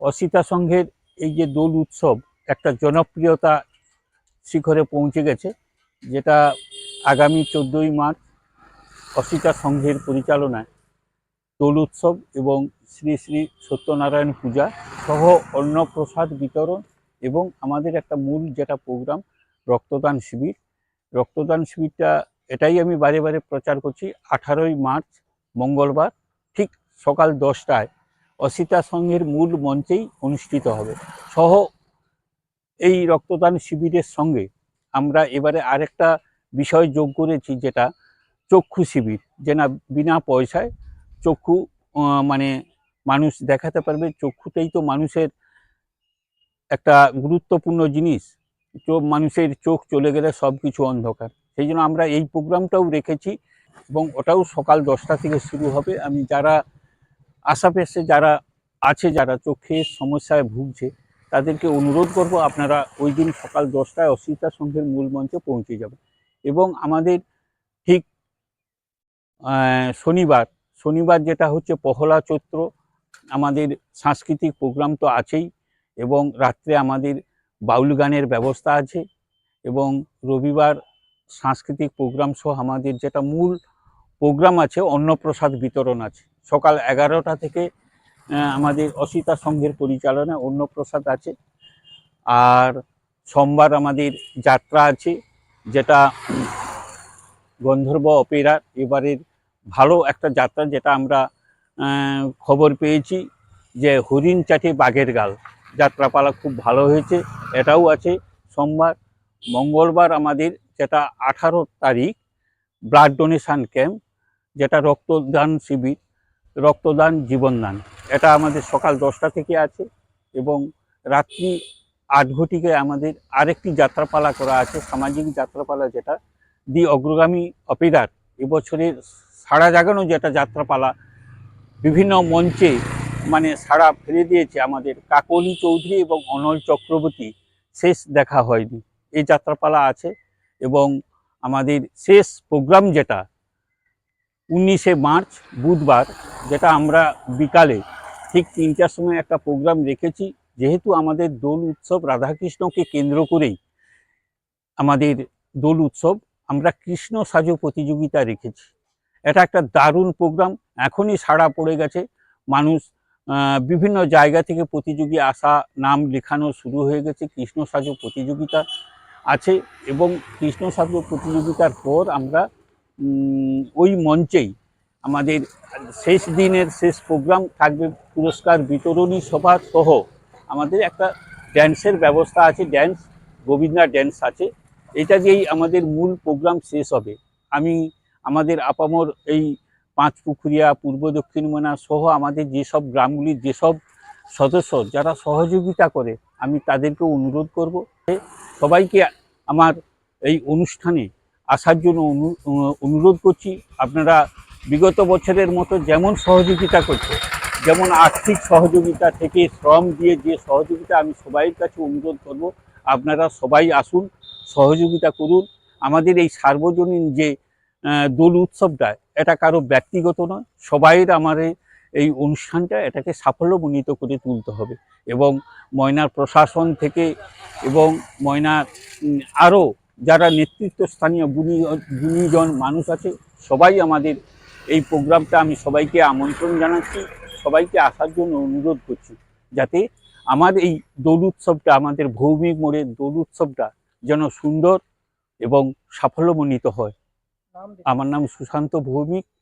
অসিতা সংঘের এই যে দোল উৎসব একটা জনপ্রিয়তা শিখরে পৌঁছে গেছে, যেটা আগামী চোদ্দোই মার্চ অসিতা সংঘের পরিচালনায় দোল উৎসব এবং শ্রী শ্রী সত্যনারায়ণ পূজা সহ অন্নপ্রসাদ বিতরণ এবং আমাদের একটা মূল যেটা প্রোগ্রাম রক্তদান শিবির রক্তদান শিবিরটা, এটাই আমি বারে বারে প্রচার করছি। আঠারোই মার্চ, মঙ্গলবার, ঠিক সকাল দশটায় অসিতা সংঘের মূল মঞ্চেই অনুষ্ঠিত হবে। সহ এই রক্তদান শিবিরের সঙ্গে আমরা এবারে আরেকটা বিষয় যোগ করেছি, যেটা চক্ষু শিবির। যে না বিনা পয়সায় চক্ষু মানে মানুষ দেখাতে পারবে। চক্ষুতেই তো মানুষের একটা গুরুত্বপূর্ণ জিনিস। চোখ, মানুষের চোখ চলে গেলে সব কিছু অন্ধকার। সেই জন্য আমরা এই প্রোগ্রামটাও রেখেছি এবং ওটাও সকাল দশটা থেকে শুরু হবে। আমি যারা আশাপাশে যারা আছে, যারা চোখের সমস্যায় ভুগছে, তাদেরকে অনুরোধ করব আপনারা ওই দিন সকাল দশটায় অস্মিতা সংঘের মূল মঞ্চে পৌঁছে যাবেন। এবং আমাদের ঠিক শনিবার শনিবার যেটা হচ্ছে পহলা চৈত্র, আমাদের সাংস্কৃতিক প্রোগ্রাম তো আছেই এবং রাত্রে আমাদের বাউল গানের ব্যবস্থা আছে এবং রবিবার সাংস্কৃতিক প্রোগ্রাম সহ আমাদের যেটা মূল প্রোগ্রাম আছে, অন্নপ্রসাদ বিতরণ আছে। সকাল এগারোটা থেকে আমাদের অসিতা সংঘের পরিচালনায় অন্নপ্রসাদ আছে। আর সোমবার আমাদের যাত্রা আছে, যেটা গন্ধর্ব অপেরার এবারের ভালো একটা যাত্রা, যেটা আমরা খবর পেয়েছি যে হরিণ চাটে বাঘের গাল। যাত্রাপালা খুব ভালো হয়েছে, এটাও আছে। সোমবার, মঙ্গলবার আমাদের যেটা আঠারো তারিখ ব্লাড ডোনেশন ক্যাম্প যেটা রক্তদান শিবির, রক্তদান জীবনদান। এটা আমাদের সকাল দশটা থেকে আছে এবং রাত্রি আট ঘটিকে আমাদের আরেকটি যাত্রাপালা করা আছে, সামাজিক যাত্রাপালা যেটা, দি অগ্রগামী অপেরার এবছরের সাড়া জাগানো যেটা যাত্রাপালা, বিভিন্ন মঞ্চে মানে সাড়া ফেলে দিয়েছে আমাদের কাকলি চৌধুরী এবং অনল চক্রবর্তী। শেষ দেখা হয়নি। এই যাত্রাপালা আছে এবং আমাদের শেষ প্রোগ্রাম যেটা উনিশে মার্চ, বুধবার, যেটা আমরা বিকালে ঠিক তিনটার সময় একটা প্রোগ্রাম রেখেছি। যেহেতু আমাদের দোল উৎসব রাধাকৃষ্ণকে কেন্দ্র করেই আমাদের দোল উৎসব, আমরা কৃষ্ণ সাজো প্রতিযোগিতা রেখেছি। এটা একটা দারুণ প্রোগ্রাম। এখনই সাড়া পড়ে গেছে। মানুষ বিভিন্ন জায়গা থেকে প্রতিযোগী আসা, নাম লেখানো শুরু হয়ে গেছে। কৃষ্ণ সাজো প্রতিযোগিতা আছে এবং কৃষ্ণ সাজো প্রতিযোগিতার পর আমরা ওই মঞ্চেই আমাদের শেষ দিনের শেষ প্রোগ্রাম থাকবে পুরস্কার বিতরণী সভা সহ। আমাদের একটা ড্যান্সের ব্যবস্থা আছে ড্যান্স গোবিন্দা ড্যান্স আছে। এটা দিয়েই আমাদের মূল প্রোগ্রাম শেষ হবে। আমি, আমাদের আপামর এই পাঁচ পুকুরিয়া, পূর্ব দক্ষিণ মনা সহ আমাদের যেসব গ্রামগুলির যেসব সদস্য যারা সহযোগিতা করে, আমি তাদেরকে অনুরোধ করব সবাইকে আমার এই অনুষ্ঠানে আসার জন্য অনু- অনু- অনুরোধ করছি। আপনারা বিগত বছরের মতো যেমন সহযোগিতা করছে, যেমন আর্থিক সহযোগিতা থেকে শ্রম দিয়ে যে সহযোগিতা আমি সবাইয়ের কাছে অনুরোধ করব, আপনারা সবাই আসুন, সহযোগিতা করুন। আমাদের এই সার্বজনীন যে দোল উৎসবটা এটা কারও ব্যক্তিগত নয়, সবাইয়ের আমার এই- অনুষ্ঠানটা এটাকে সাফল্যমণ্ডিত করে তুলতে হবে এবং ময়নার প্রশাসন থেকে এবং ময়নার আরও যারা নেতৃত্ব স্থানীয় গুণী, গুণীজন মানুষ আছে, সবাই আমাদের এই প্রোগ্রামটা আমি সবাইকে আমন্ত্রণ জানাচ্ছি, সবাইকে আসার জন্য অনুরোধ করছি যাতে আমার এই দোল উৎসবটা, আমাদের ভৌমিক মোড়ের দোল উৎসবটা যেন সুন্দর এবং সাফল্যমণ্ডিত হয়। আমার নাম সুশান্ত ভৌমিক।